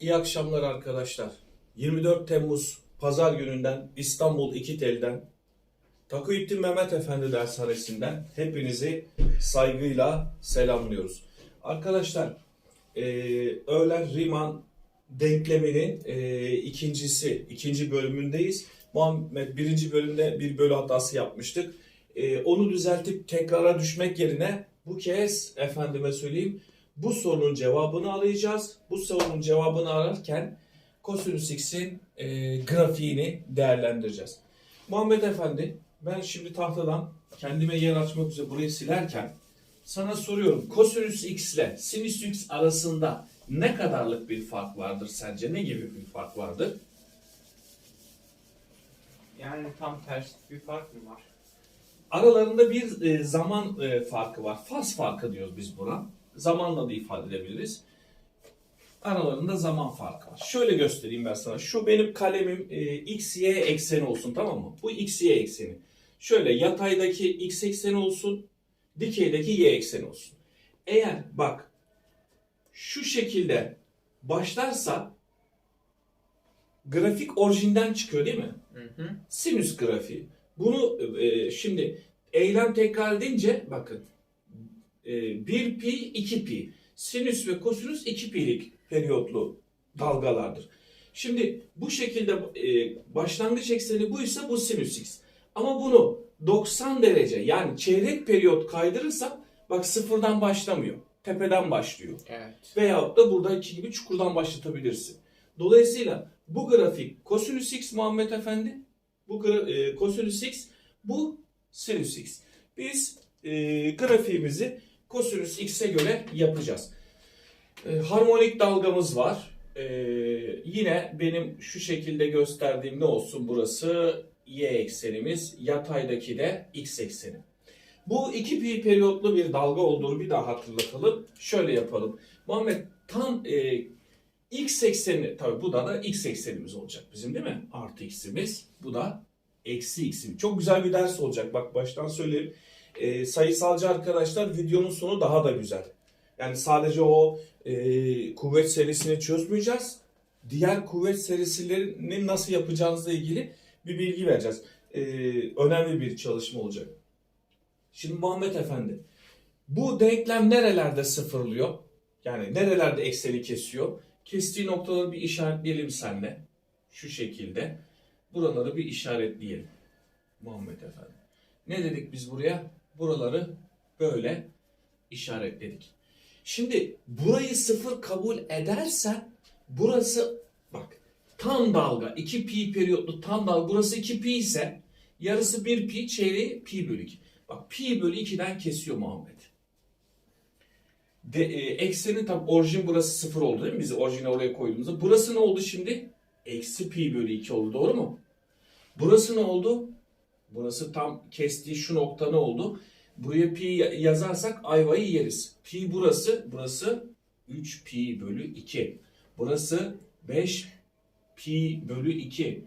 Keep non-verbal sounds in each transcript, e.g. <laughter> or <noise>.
İyi akşamlar arkadaşlar. 24 Temmuz Pazar gününden İstanbul İkitel'den Takıyüddin Mehmet Efendi dershanesinden hepinizi saygıyla selamlıyoruz. Arkadaşlar e, öğlen Riemann denkleminin e, ikincisi, ikinci bölümündeyiz. Muhammed birinci bölümde bir bölü hatası yapmıştık. E, onu düzeltip tekrara düşmek yerine bu kez efendime söyleyeyim bu sorunun cevabını arayacağız. Bu sorunun cevabını ararken kosinüs x'in e, grafiğini değerlendireceğiz. Muhammed Efendi ben şimdi tahtadan kendime yer açmak üzere burayı silerken sana soruyorum. Kosinüs x ile sinüs x arasında ne kadarlık bir fark vardır sence? Ne gibi bir fark vardır? Yani tam ters bir fark mı var? Aralarında bir e, zaman e, farkı var. Faz farkı diyoruz biz buna. Zamanla da ifade edebiliriz. Aralarında zaman farkı var. Şöyle göstereyim ben sana. Şu benim kalemim e, x, y ekseni olsun tamam mı? Bu x, y ekseni. Şöyle yataydaki x ekseni olsun. Dikeydeki y ekseni olsun. Eğer bak şu şekilde başlarsa grafik orijinden çıkıyor değil mi? Hı hı. sinüs grafiği. Bunu e, şimdi eylem tekrar edince bakın 1 pi 2 pi sinüs ve kosinüs 2 pi'lik periyotlu dalgalardır. Şimdi bu şekilde e, başlangıç ekseni buysa bu sinüs x. Ama bunu 90 derece yani çeyrek periyot kaydırırsam bak sıfırdan başlamıyor. Tepeden başlıyor. Evet. Veyahut da buradaki gibi çukurdan başlatabilirsin. Dolayısıyla bu grafik kosinüs x Muhammed Efendi, bu e, kosinüs x, bu sinüs x. Biz e, grafiğimizi kosinüs x'e göre yapacağız. E, harmonik dalgamız var. E, yine benim şu şekilde gösterdiğim ne olsun burası y eksenimiz, yataydaki de x ekseni. Bu iki pi periyotlu bir dalga olduğunu bir daha hatırlatalım. Şöyle yapalım. Muhammed tam e, x ekseni, tabii bu da da x eksenimiz olacak bizim değil mi? Artı x'imiz. Bu da eksi x'imiz. Çok güzel bir ders olacak. Bak baştan söyleyeyim. E, sayısalcı arkadaşlar videonun sonu daha da güzel. Yani sadece o e, kuvvet serisini çözmeyeceğiz. Diğer kuvvet serisilerini nasıl yapacağınızla ilgili bir bilgi vereceğiz. E, önemli bir çalışma olacak. Şimdi Muhammed Efendi, bu denklem nerelerde sıfırlıyor? Yani nerelerde ekseni kesiyor? Kestiği noktaları bir işaretleyelim senle. Şu şekilde. Buraları bir işaretleyelim. Muhammed Efendi. Ne dedik biz buraya? Buraları böyle işaretledik. Şimdi burayı sıfır kabul edersen burası bak tam dalga 2 pi periyotlu tam dalga burası 2 pi ise yarısı 1 pi çeyreği pi bölü 2. Bak pi bölü 2'den kesiyor Muhammed. De, e, ekseni tam orijin burası sıfır oldu değil mi? Biz orijini oraya koyduğumuzda. Burası ne oldu şimdi? Eksi pi bölü 2 oldu doğru mu? Burası ne oldu? Burası tam kestiği şu nokta ne oldu? Buraya pi ya- yazarsak ayvayı yeriz. Pi burası, burası 3 pi bölü 2. Burası 5 pi bölü 2.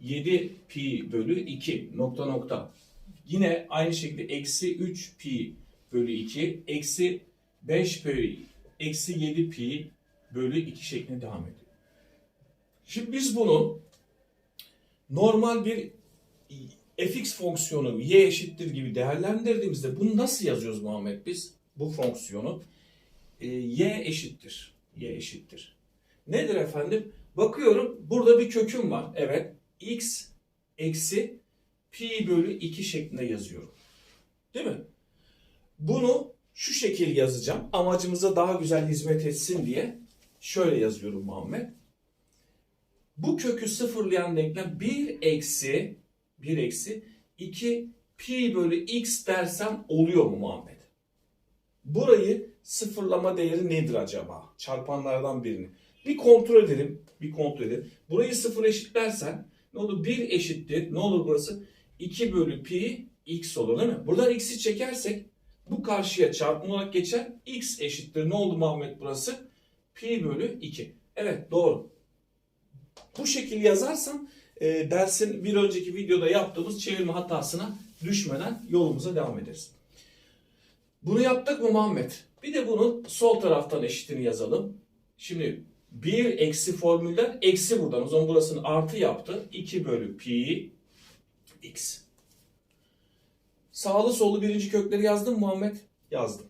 7 pi bölü 2 nokta nokta. Yine aynı şekilde eksi 3 pi bölü 2 eksi 5 bölü eksi 7 pi bölü 2 şeklinde devam ediyor. Şimdi biz bunu normal bir fx fonksiyonu y eşittir gibi değerlendirdiğimizde bunu nasıl yazıyoruz Muhammed biz? Bu fonksiyonu e, y eşittir. y eşittir. Nedir efendim? Bakıyorum burada bir köküm var. Evet. x eksi pi bölü 2 şeklinde yazıyorum. Değil mi? Bunu şu şekil yazacağım. Amacımıza daha güzel hizmet etsin diye şöyle yazıyorum Muhammed. Bu kökü sıfırlayan denklem 1 eksi 1 eksi 2 pi bölü x dersem oluyor mu Muhammed? Burayı sıfırlama değeri nedir acaba? Çarpanlardan birini. Bir kontrol edelim. Bir kontrol edelim. Burayı sıfır eşitlersen ne olur? 1 eşittir. Ne olur burası? 2 bölü pi x olur değil mi? Buradan x'i çekersek bu karşıya çarpım olarak geçer. x eşittir. Ne oldu Muhammed burası? Pi bölü 2. Evet doğru. Bu şekil yazarsam e, dersin bir önceki videoda yaptığımız çevirme hatasına düşmeden yolumuza devam ederiz. Bunu yaptık mı Muhammed? Bir de bunun sol taraftan eşitini yazalım. Şimdi 1 eksi formülden eksi buradan. O zaman burasını artı yaptı. 2 bölü pi x. Sağlı sollu birinci kökleri yazdın mı Muhammed? Yazdım.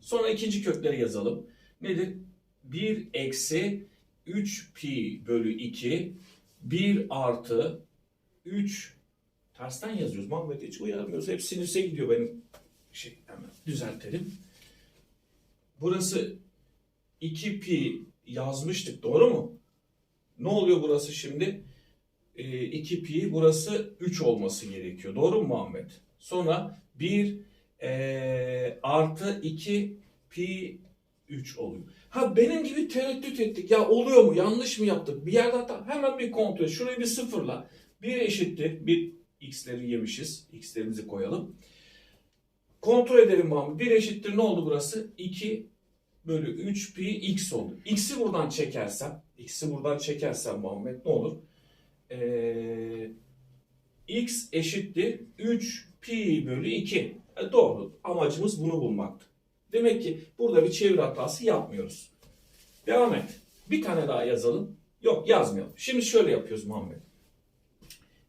Sonra ikinci kökleri yazalım. Nedir? 1 eksi 3 pi bölü 2 1 artı 3 tersten yazıyoruz. Muhammed hiç uyaramıyoruz. Hep sinirse gidiyor benim şey hemen düzeltelim. Burası 2 pi yazmıştık doğru mu? Ne oluyor burası şimdi? Ee, 2 pi burası 3 olması gerekiyor. Doğru mu Muhammed? Sonra 1 ee, artı 2 pi 3 oluyor. Ha benim gibi tereddüt ettik. Ya oluyor mu? Yanlış mı yaptık? Bir yerde hata. Hemen bir kontrol. Şurayı bir sıfırla. 1 eşittir. Bir x'leri yemişiz. X'lerimizi koyalım. Kontrol edelim Muhammed. 1 eşittir ne oldu burası? 2 bölü 3 pi x oldu. X'i buradan çekersem, x'i buradan çekersem Muhammed ne olur? Ee, x eşittir 3 pi bölü 2. E, doğru. Amacımız bunu bulmaktı. Demek ki burada bir çeviri hatası yapmıyoruz. Devam et. Bir tane daha yazalım. Yok yazmayalım. Şimdi şöyle yapıyoruz Muhammed.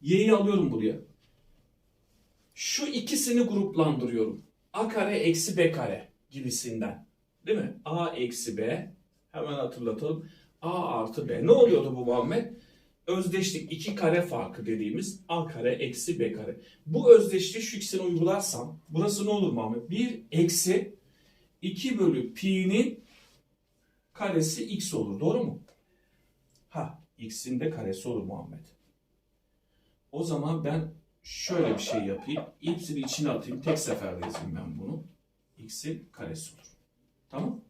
Y'yi alıyorum buraya. Şu ikisini gruplandırıyorum. A kare eksi B kare gibisinden. Değil mi? A eksi B. Hemen hatırlatalım. A artı B. Ne oluyordu bu Muhammed? Özdeşlik iki kare farkı dediğimiz A kare eksi B kare. Bu özdeşliği şu ikisini uygularsam burası ne olur Muhammed? 1 eksi 2 bölü pi'nin karesi x olur. Doğru mu? Ha x'in de karesi olur Muhammed. O zaman ben şöyle bir şey yapayım. Hepsini içine atayım. Tek seferde yazayım ben bunu. x'in karesi olur. Tamam.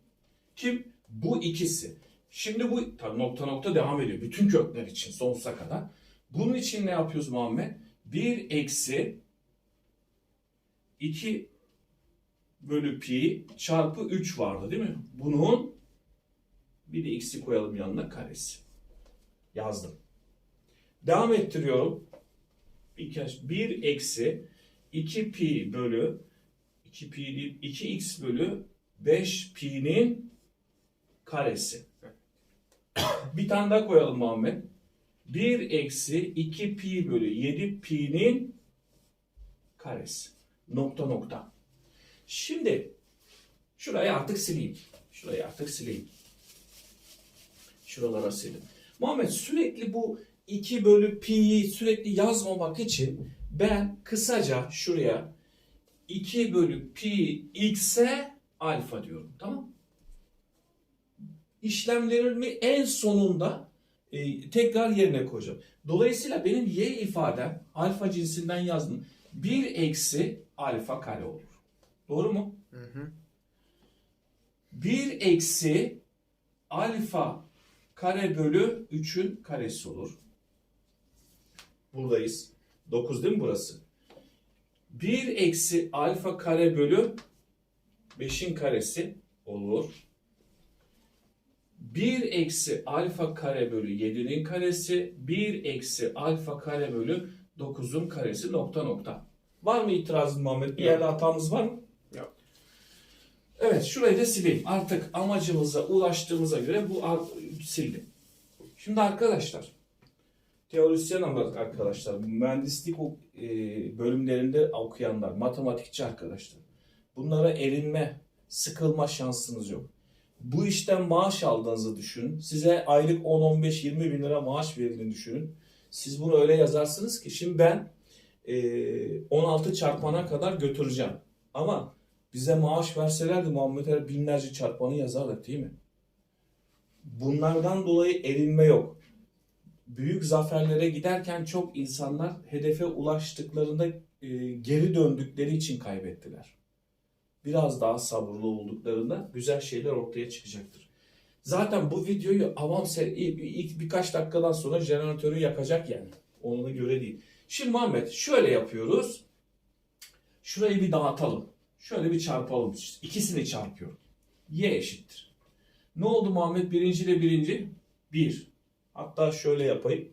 Kim? Bu ikisi. Şimdi bu tabii nokta nokta devam ediyor. Bütün kökler için sonsuza kadar. Bunun için ne yapıyoruz Muhammed? 1 eksi 2 bölü pi çarpı 3 vardı değil mi? Bunun bir de x'i koyalım yanına karesi. Yazdım. Devam ettiriyorum. Bir kez 1 eksi 2 pi bölü 2 pi değil 2x bölü 5 pi'nin karesi. Bir tane daha koyalım Muhammed. 1 eksi 2 pi bölü 7 pi'nin karesi. Nokta nokta. Şimdi şurayı artık sileyim. Şurayı artık sileyim. Şuralara sileyim. Muhammed sürekli bu 2 bölü pi'yi sürekli yazmamak için ben kısaca şuraya 2 bölü pi x'e alfa diyorum. Tamam İşlemlerimi en sonunda e, tekrar yerine koyacağım. Dolayısıyla benim y ifadem alfa cinsinden yazdım. 1 eksi alfa kare olur. Doğru mu? Hı hı. 1 eksi alfa kare bölü 3'ün karesi olur. Buradayız. 9 değil mi burası? 1 eksi alfa kare bölü 5'in karesi olur. 1 eksi alfa kare bölü 7'nin karesi 1 eksi alfa kare bölü 9'un karesi nokta nokta. Var mı itirazın Muhammed? Bir yerde hatamız var mı? Evet şurayı da sileyim. Artık amacımıza ulaştığımıza göre bu sildim. Şimdi arkadaşlar teorisyen ama arkadaşlar mühendislik e, bölümlerinde okuyanlar, matematikçi arkadaşlar. Bunlara erinme, sıkılma şansınız yok. Bu işten maaş aldığınızı düşünün. Size aylık 10, 15, 20 bin lira maaş verildiğini düşünün. Siz bunu öyle yazarsınız ki şimdi ben e, 16 çarpana kadar götüreceğim. Ama bize maaş verselerdi Muhammed Ali binlerce çarpanı yazardık değil mi? Bunlardan dolayı erinme yok. Büyük zaferlere giderken çok insanlar hedefe ulaştıklarında e, geri döndükleri için kaybettiler. Biraz daha sabırlı olduklarında güzel şeyler ortaya çıkacaktır. Zaten bu videoyu avam ilk, ilk birkaç dakikadan sonra jeneratörü yakacak yani. Ona göre değil. Şimdi Muhammed şöyle yapıyoruz. Şurayı bir dağıtalım. Şöyle bir çarpalım. İkisini çarpıyorum. Y eşittir. Ne oldu Muhammed? Birinci ile birinci. Bir. Hatta şöyle yapayım.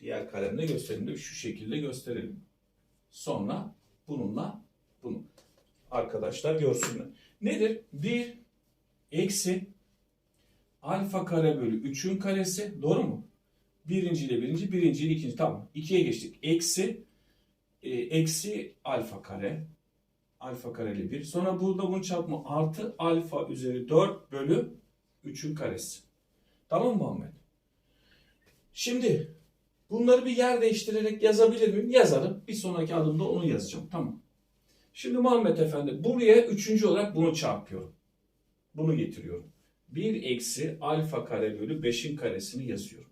Diğer kalemle göstereyim de şu şekilde gösterelim. Sonra bununla bunu. Arkadaşlar görsünler. Nedir? Bir eksi alfa kare bölü 3'ün karesi. Doğru mu? Birinci ile birinci, birinci ile ikinci. Tamam. 2'ye geçtik. Eksi e, eksi alfa kare. Alfa kareli 1. Sonra burada bunun çarpımı artı alfa üzeri 4 bölü 3'ün karesi. Tamam mı Ahmet? Şimdi bunları bir yer değiştirerek yazabilir miyim? Yazarım. Bir sonraki adımda onu yazacağım. Tamam. Şimdi Muhammed Efendi buraya üçüncü olarak bunu çarpıyorum. Bunu getiriyorum. 1 eksi alfa kare bölü 5'in karesini yazıyorum.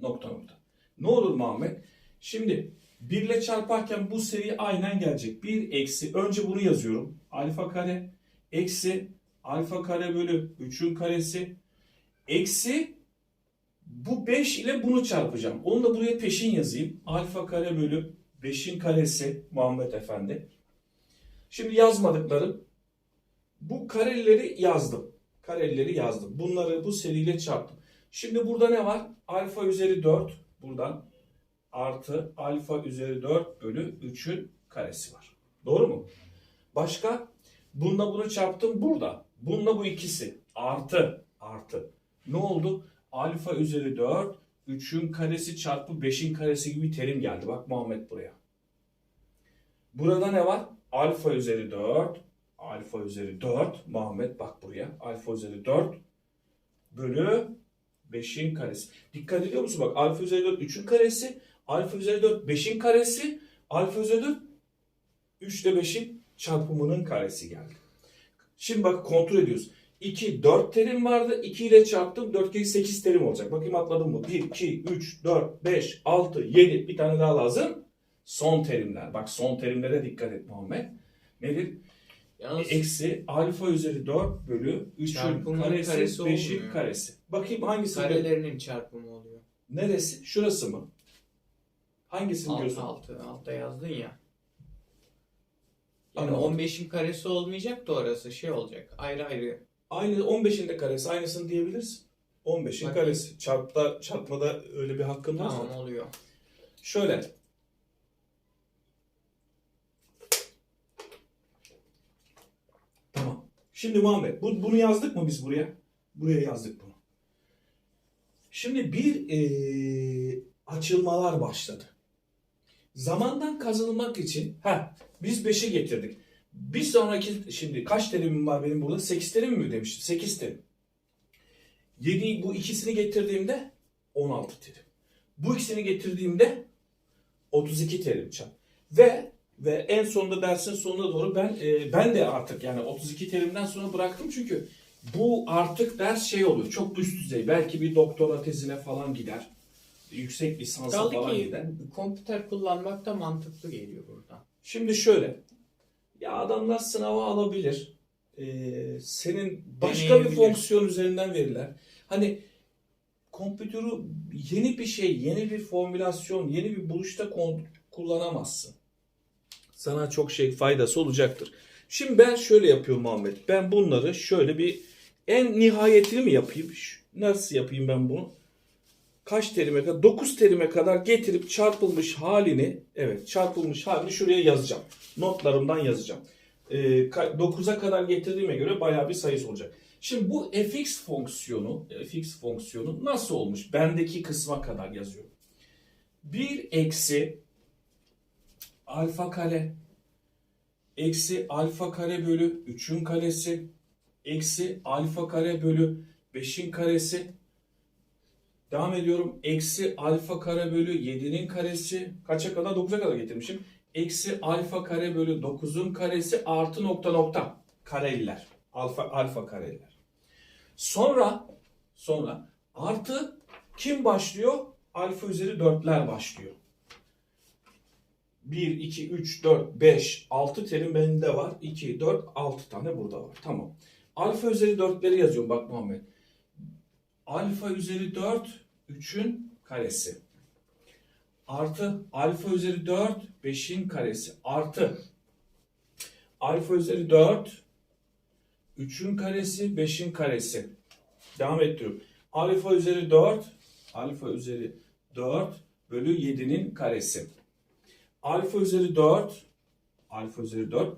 Nokta nokta. Ne olur Muhammed? Şimdi 1 ile çarparken bu seri aynen gelecek. 1 eksi önce bunu yazıyorum. Alfa kare eksi alfa kare bölü 3'ün karesi eksi bu 5 ile bunu çarpacağım. Onu da buraya peşin yazayım. Alfa kare bölü 5'in karesi Muhammed Efendi. Şimdi yazmadıklarım. Bu kareleri yazdım. Kareleri yazdım. Bunları bu seriyle çarptım. Şimdi burada ne var? Alfa üzeri 4 buradan artı alfa üzeri 4 bölü 3'ün karesi var. Doğru mu? Başka? Bununla bunu çarptım burada. Bununla bu ikisi. Artı. Artı. Ne oldu? Alfa üzeri 4 3'ün karesi çarpı 5'in karesi gibi bir terim geldi. Bak Muhammed buraya. Burada ne var? Alfa üzeri 4 alfa üzeri 4 Muhammed bak buraya. Alfa üzeri 4 bölü 5'in karesi. Dikkat ediyor musun? Bak alfa üzeri 4 3'ün karesi. Alfa üzeri 4 5'in karesi. Alfa üzeri 4 3 ile 5'in çarpımının karesi geldi. Şimdi bak kontrol ediyoruz. 2, 4 terim vardı. 2 ile çarptım. 4 kere 8 terim olacak. Bakayım atladım mı? 1, 2, 3, 4, 5, 6, 7. Bir tane daha lazım. Son terimler. Bak son terimlere dikkat et Muhammed. Nedir? Yalnız Eksi alfa üzeri 4 bölü 3'ün Çarpımının karesi, karesi 5'in olmuyor. karesi. Bakayım hangisi? karelerinin çarpımı oluyor. Neresi? Şurası mı? Hangisini Alt, diyorsun? altı, altta yazdın ya. Yani Anladım. 15'in karesi olmayacak da orası şey olacak. Ayrı ayrı. Aynı 15'in de karesi aynısını diyebilirsin. 15'in Bakayım. karesi. Çarpta, çarpmada öyle bir hakkın varsa. Tamam oluyor. Şöyle. Tamam. Şimdi Muhammed bu, bunu yazdık mı biz buraya? Buraya yazdık bunu. Şimdi bir eee, açılmalar başladı. Zamandan kazanılmak için ha biz 5'i getirdik. Bir sonraki şimdi kaç terimim var benim burada? 8 terim mi demiştim? 8 terim. 7 bu ikisini getirdiğimde 16 terim. Bu ikisini getirdiğimde 32 terim çarp. Ve ve en sonunda dersin sonuna doğru ben e, ben de artık yani 32 terimden sonra bıraktım çünkü bu artık ders şey oluyor. Çok üst düzey. Belki bir doktora tezine falan gider. Yüksek lisansa Kaldı falan ki gider. kompüter kullanmak da mantıklı geliyor buradan. Şimdi şöyle. Ya adamlar sınava alabilir. Ee, senin başka bir fonksiyon üzerinden verirler. Hani kompütürü yeni bir şey, yeni bir formülasyon, yeni bir buluşta kullanamazsın. Sana çok şey faydası olacaktır. Şimdi ben şöyle yapıyorum Muhammed. Ben bunları şöyle bir en nihayetini mi yapayım? Nasıl yapayım ben bunu? Kaç terime kadar? 9 terime kadar getirip çarpılmış halini, evet çarpılmış halini şuraya yazacağım. Notlarımdan yazacağım. Ee, 9'a kadar getirdiğime göre bayağı bir sayısı olacak. Şimdi bu fx fonksiyonu, fx fonksiyonu nasıl olmuş? Bendeki kısma kadar yazıyorum. 1 eksi alfa kare eksi alfa kare bölü 3'ün karesi eksi alfa kare bölü 5'in karesi Devam ediyorum. Eksi alfa kare bölü 7'nin karesi kaça kadar? 9'a kadar getirmişim. Eksi alfa kare bölü 9'un karesi artı nokta nokta kareliler. Alfa alfa kareliler. Sonra sonra artı kim başlıyor? Alfa üzeri 4'ler başlıyor. 1, 2, 3, 4, 5, 6 terim bende var. 2, 4, 6 tane burada var. Tamam. Alfa üzeri 4'leri yazıyorum bak Muhammed. Alfa üzeri 4 3'ün karesi. Artı alfa üzeri 4 5'in karesi. Artı alfa üzeri 4 3'ün karesi 5'in karesi. Devam ettiriyorum. Alfa üzeri 4 alfa üzeri 4 bölü 7'nin karesi. Alfa üzeri 4 alfa üzeri 4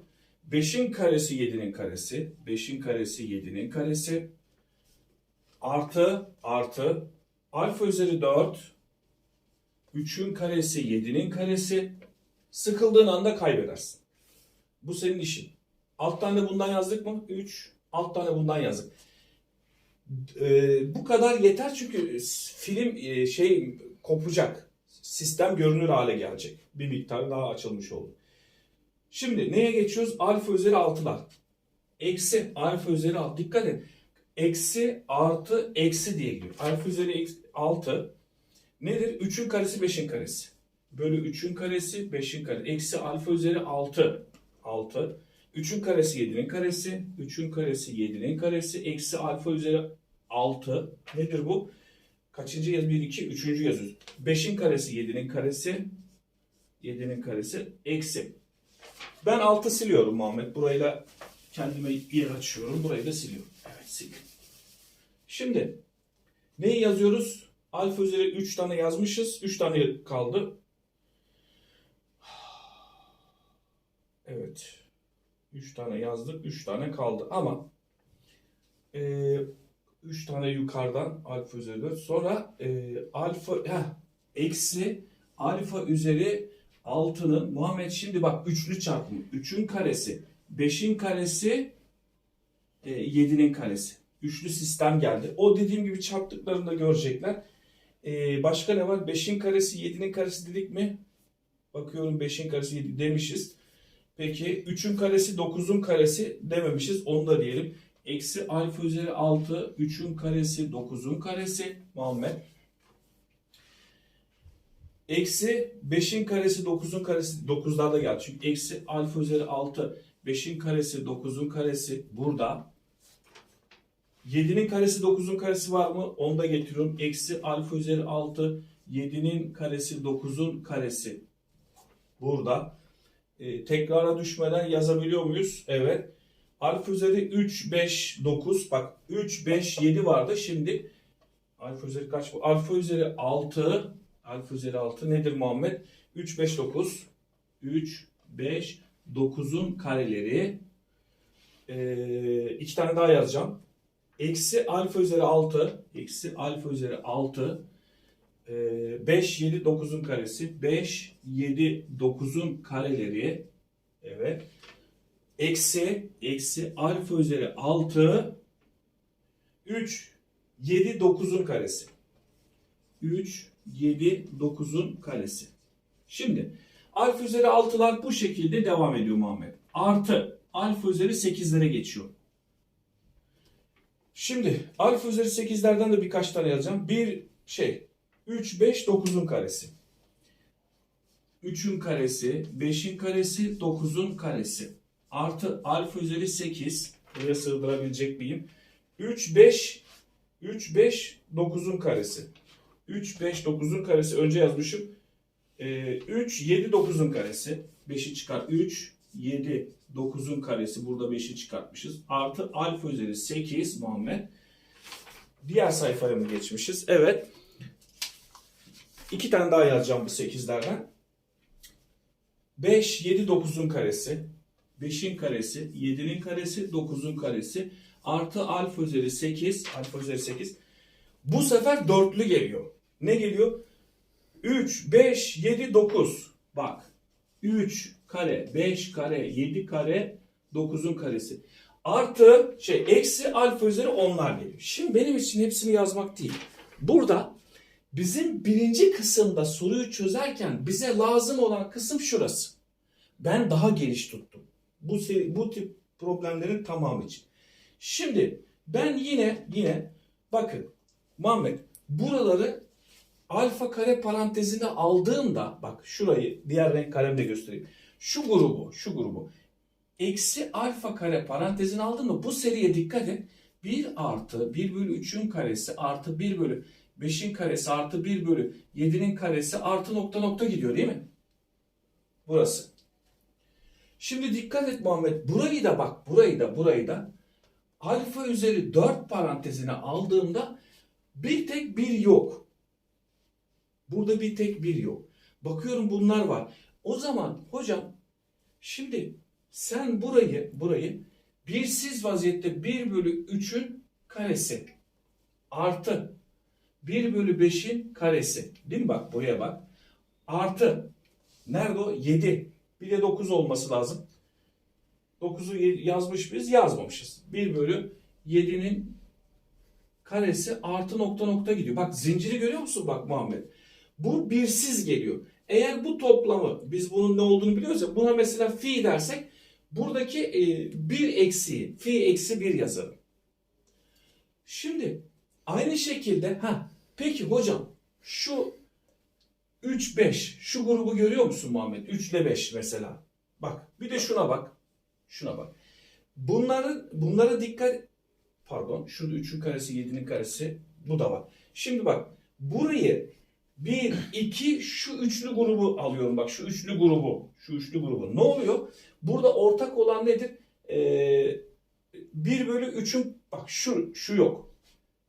5'in karesi 7'nin karesi. 5'in karesi 7'nin karesi. artı artı alfa üzeri 4 3'ün karesi 7'nin karesi sıkıldığın anda kaybedersin. Bu senin işin. Alttan da bundan yazdık mı? 3. Alttan da bundan yazdık. Ee, bu kadar yeter çünkü film e, şey kopacak. Sistem görünür hale gelecek. Bir miktar daha açılmış oldu. Şimdi neye geçiyoruz? Alfa üzeri 6'lar. Eksi alfa üzeri 6. Dikkat et. Eksi artı eksi diye gidiyor. Alfa üzeri eksi 6 nedir? 3'ün karesi 5'in karesi. Bölü 3'ün karesi 5'in karesi. Eksi alfa üzeri 6. 6. 3'ün karesi 7'nin karesi. 3'ün karesi 7'nin karesi. Eksi alfa üzeri 6. Nedir bu? Kaçıncı yaz? 1, 2, 3. yazıyoruz. 5'in karesi 7'nin karesi. 7'nin karesi. Eksi. Ben 6 siliyorum Muhammed. Burayı da kendime yer açıyorum. Burayı da siliyorum. Evet sildim. Şimdi neyi yazıyoruz? Alfa üzeri 3 tane yazmışız. 3 tane kaldı. Evet. 3 tane yazdık. 3 tane kaldı. Ama 3 tane yukarıdan alfa üzeri 4. Sonra e, alfa heh, eksi alfa üzeri 6'nın Muhammed şimdi bak üçlü çarpımı. 3'ün karesi, 5'in karesi, e, 7'nin karesi. Üçlü sistem geldi. O dediğim gibi çarptıklarını da görecekler. E, başka ne var? 5'in karesi, 7'nin karesi dedik mi? Bakıyorum 5'in karesi 7 demişiz. Peki 3'ün karesi 9'un karesi dememişiz. Onu da diyelim. Eksi alfa üzeri 6, 3'ün karesi 9'un karesi Muhammed. Eksi 5'in karesi 9'un karesi 9'larda geldi. Çünkü eksi alfa üzeri 6, 5'in karesi 9'un karesi burada. 7'nin karesi 9'un karesi var mı? Onu da getiriyorum. Eksi alfa üzeri 6, 7'nin karesi 9'un karesi burada. Ee, tekrara düşmeden yazabiliyor muyuz? Evet. Alfa üzeri 3, 5, 9. Bak 3, 5, 7 vardı. Şimdi alfa üzeri kaç bu? Alfa üzeri 6. Alfa üzeri 6 nedir Muhammed? 3, 5, 9. 3, 5, 9'un kareleri. Ee, iki tane daha yazacağım. Eksi alfa üzeri 6. Eksi alfa üzeri 6. Ee, 5, 7, 9'un karesi. 5, 7, 9'un kareleri. Evet. Eksi, eksi alfa üzeri 6. 3, 7, 9'un karesi. 3, 7, 9'un karesi. Şimdi alfa üzeri 6'lar bu şekilde devam ediyor Muhammed. Artı alfa üzeri 8'lere geçiyor. Şimdi alfa üzeri 8'lerden de birkaç tane yazacağım. Bir şey 3, 5, 9'un karesi. 3'ün karesi, 5'in karesi, 9'un karesi. Artı alfa üzeri 8. Buraya sığdırabilecek miyim? 3, 5, 3, 5, 9'un karesi. 3, 5, 9'un karesi. Önce yazmışım. Ee, 3, 7, 9'un karesi. 5'i çıkar. 3, 7, 9'un karesi. Burada 5'i çıkartmışız. Artı alfa üzeri 8 Muhammed. Diğer sayfaya mı geçmişiz? Evet. İki tane daha yazacağım bu 8'lerden. 5, 7, 9'un karesi. 5'in karesi, 7'nin karesi, 9'un karesi. Artı alfa üzeri 8. Alfa üzeri 8. Bu sefer dörtlü geliyor. Ne geliyor? 3, 5, 7, 9. Bak. 3 kare, 5 kare, 7 kare, 9'un karesi. Artı şey eksi alfa üzeri onlar geliyor. Şimdi benim için hepsini yazmak değil. Burada bizim birinci kısımda soruyu çözerken bize lazım olan kısım şurası. Ben daha geniş tuttum. Bu seri, bu tip problemlerin tamamı için. Şimdi ben yine yine bakın Muhammed buraları alfa kare parantezine aldığımda bak şurayı diğer renk kalemle göstereyim. Şu grubu, şu grubu eksi alfa kare parantezine aldığımda bu seriye dikkat et. 1 artı 1 bölü 3'ün karesi artı 1 bölü 5'in karesi artı 1 bölü 7'nin karesi artı nokta nokta gidiyor değil mi? Burası. Şimdi dikkat et Muhammed. Burayı da bak burayı da burayı da alfa üzeri 4 parantezine aldığımda bir tek bir yok. Burada bir tek bir yok. Bakıyorum bunlar var. O zaman hocam şimdi sen burayı burayı birsiz vaziyette 1 bölü 3'ün karesi artı 1 bölü 5'in karesi. Değil mi bak buraya bak. Artı nerede o? 7. Bir de 9 olması lazım. 9'u yazmış biz yazmamışız. 1 bölü 7'nin karesi artı nokta nokta gidiyor. Bak zinciri görüyor musun bak Muhammed? Bu birsiz geliyor. Eğer bu toplamı biz bunun ne olduğunu biliyoruz ya buna mesela fi dersek buradaki e, bir eksiği fi eksi bir yazarım. Şimdi aynı şekilde ha peki hocam şu 3 5 şu grubu görüyor musun Muhammed? 3 ile 5 mesela. Bak bir de şuna bak. Şuna bak. Bunların bunlara dikkat pardon şurada 3'ün karesi 7'nin karesi bu da var. Şimdi bak burayı 1 2 şu üçlü grubu alıyorum bak şu üçlü grubu şu üçlü grubu ne oluyor? Burada ortak olan nedir? Ee, 1 bölü 3'ün bak şu şu yok.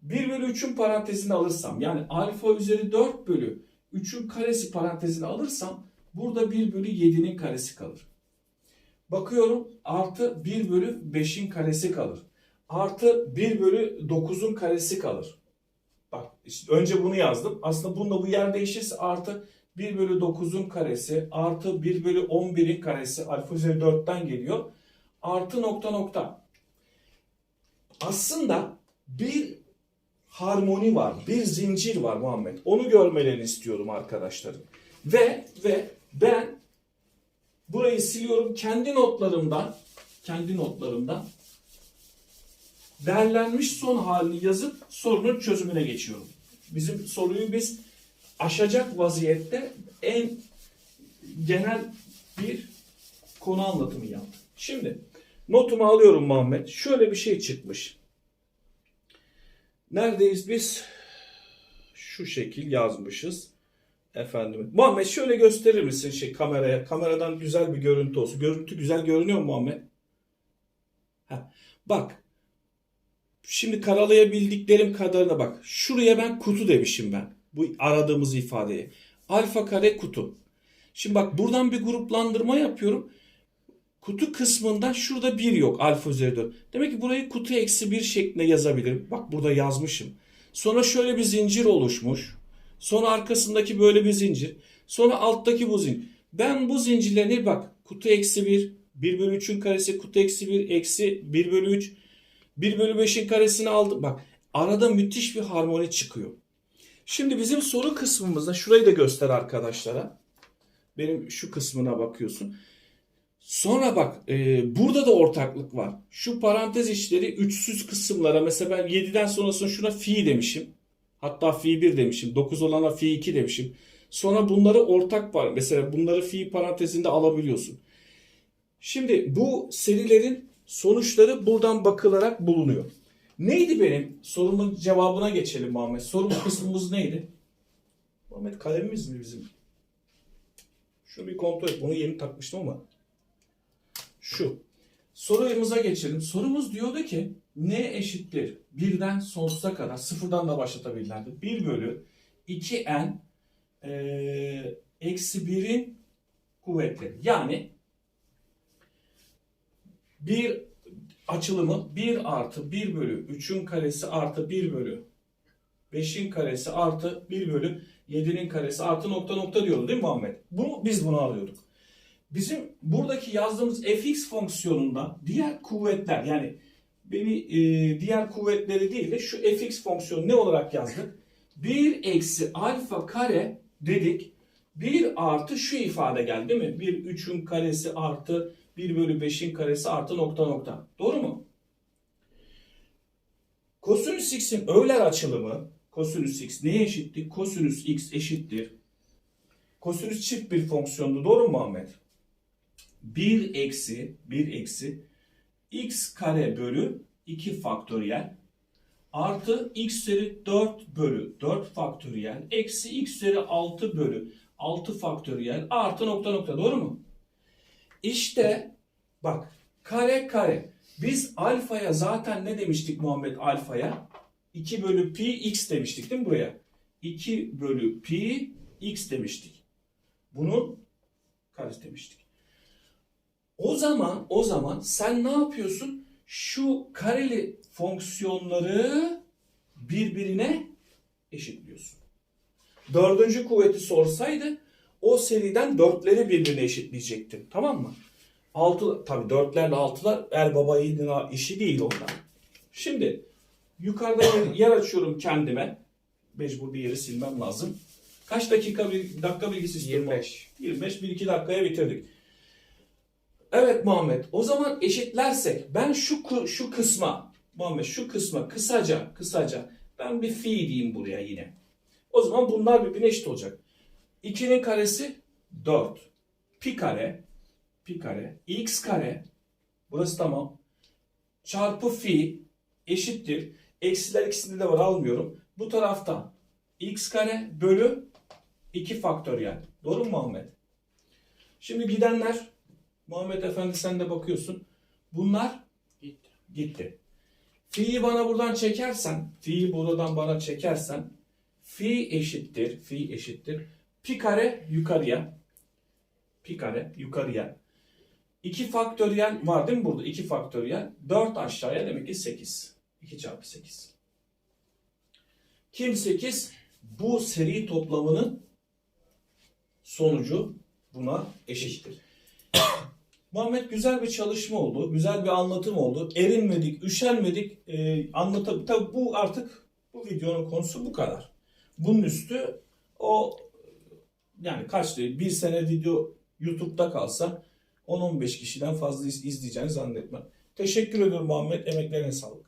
1 bölü 3'ün parantezini alırsam yani alfa üzeri 4 bölü 3'ün karesi parantezini alırsam burada 1 bölü 7'nin karesi kalır. Bakıyorum artı 1 bölü 5'in karesi kalır. Artı 1 bölü 9'un karesi kalır. İşte önce bunu yazdım. Aslında bununla bu yer değişirse artı 1 bölü 9'un karesi artı 1 bölü 11'in karesi alfa üzeri 4'ten geliyor. Artı nokta nokta. Aslında bir harmoni var, bir zincir var Muhammed. Onu görmelerini istiyorum arkadaşlarım. Ve ve ben burayı siliyorum kendi notlarımdan, kendi notlarımdan derlenmiş son halini yazıp sorunun çözümüne geçiyorum. Bizim soruyu biz aşacak vaziyette en genel bir konu anlatımı yaptık. Şimdi notumu alıyorum Muhammed. Şöyle bir şey çıkmış. Neredeyiz biz? Şu şekil yazmışız. Efendim. Muhammed şöyle gösterir misin şey kameraya? Kameradan güzel bir görüntü olsun. Görüntü güzel görünüyor mu Muhammed? Heh. Bak. Şimdi karalayabildiklerim kadarına bak. Şuraya ben kutu demişim ben. Bu aradığımız ifadeye. Alfa kare kutu. Şimdi bak buradan bir gruplandırma yapıyorum. Kutu kısmında şurada 1 yok alfa üzeri 4. Demek ki burayı kutu eksi 1 şeklinde yazabilirim. Bak burada yazmışım. Sonra şöyle bir zincir oluşmuş. Sonra arkasındaki böyle bir zincir. Sonra alttaki bu zincir. Ben bu zincirlerini bak kutu eksi 1, 1 bölü 3'ün karesi kutu eksi 1, eksi 1 bölü 3, 1 bölü 5'in karesini aldım. Bak arada müthiş bir harmoni çıkıyor. Şimdi bizim soru kısmımızda şurayı da göster arkadaşlara. Benim şu kısmına bakıyorsun. Sonra bak e, burada da ortaklık var. Şu parantez içleri üçsüz kısımlara mesela ben 7'den sonrasında şuna fi demişim. Hatta fi 1 demişim. 9 olana fi 2 demişim. Sonra bunları ortak var. Mesela bunları fi parantezinde alabiliyorsun. Şimdi bu serilerin sonuçları buradan bakılarak bulunuyor. Neydi benim? Sorumun cevabına geçelim Muhammed. Sorum kısmımız neydi? Muhammed kalemimiz mi bizim? Şunu bir kontrol et. Bunu yeni takmıştım ama. Şu. Sorumuza geçelim. Sorumuz diyordu ki n eşittir birden sonsuza kadar sıfırdan da başlatabilirlerdi. 1 bölü 2n eee, eksi 1'in kuvvetleri. Yani bir açılımı 1 artı 1 bölü 3'ün karesi artı 1 bölü 5'in karesi artı 1 bölü 7'nin karesi artı nokta nokta diyordu değil mi Muhammed? Bunu, biz bunu alıyorduk. Bizim buradaki yazdığımız fx fonksiyonunda diğer kuvvetler yani beni e, diğer kuvvetleri değil de şu fx fonksiyonu ne olarak yazdık? 1 eksi alfa kare dedik. 1 artı şu ifade geldi değil mi? 1 3'ün karesi artı 1 bölü 5'in karesi artı nokta nokta. Doğru mu? Kosinüs x'in Euler açılımı kosinüs x neye eşittir? Kosinüs x eşittir. Kosinüs çift bir fonksiyondu. Doğru mu Muhammed? 1 eksi 1 eksi x kare bölü 2 faktöriyel artı x üzeri 4 bölü 4 faktöriyel eksi x üzeri 6 bölü 6 faktöriyel artı nokta nokta doğru mu? İşte bak kare kare biz alfaya zaten ne demiştik Muhammed alfaya? 2 bölü pi x demiştik değil mi buraya? 2 bölü pi x demiştik. Bunun karesi demiştik. O zaman o zaman sen ne yapıyorsun? Şu kareli fonksiyonları birbirine eşitliyorsun. Dördüncü kuvveti sorsaydı o seriden dörtleri birbirine eşitleyecektin. Tamam mı? Altı, tabii dörtlerle altılar er baba yiğidin işi değil onlar. Şimdi yukarıda yer açıyorum kendime. Mecbur bir yeri silmem lazım. Kaç dakika bir dakika bilgisi istiyorum? 25. 25 1 2 dakikaya bitirdik. Evet Muhammed. O zaman eşitlersek ben şu şu kısma Muhammed şu kısma kısaca kısaca ben bir fi diyeyim buraya yine. O zaman bunlar birbirine eşit olacak. 2'nin karesi 4. Pi kare pi kare x kare burası tamam. Çarpı fi eşittir. Eksiler ikisinde de var almıyorum. Bu tarafta x kare bölü 2 faktöriyel. Doğru mu Muhammed? Şimdi gidenler Muhammed Efendi sen de bakıyorsun. Bunlar Gitti. gitti. Fi'yi bana buradan çekersen, fi'yi buradan bana çekersen fi eşittir, fi eşittir. Pi kare yukarıya. Pi kare yukarıya. 2 faktöriyel var değil mi burada? 2 faktöriyel. 4 aşağıya demek ki 8. 2 çarpı 8. Kim 8? Bu seri toplamının sonucu buna eşittir. <coughs> Muhammed güzel bir çalışma oldu. Güzel bir anlatım oldu. Erinmedik, üşenmedik. E, anlata, tabii bu artık bu videonun konusu bu kadar. Bunun üstü o yani kaç değil bir sene video YouTube'da kalsa 10-15 kişiden fazla iz- izleyeceğini zannetmem. Teşekkür ediyorum Muhammed. Emeklerine sağlık.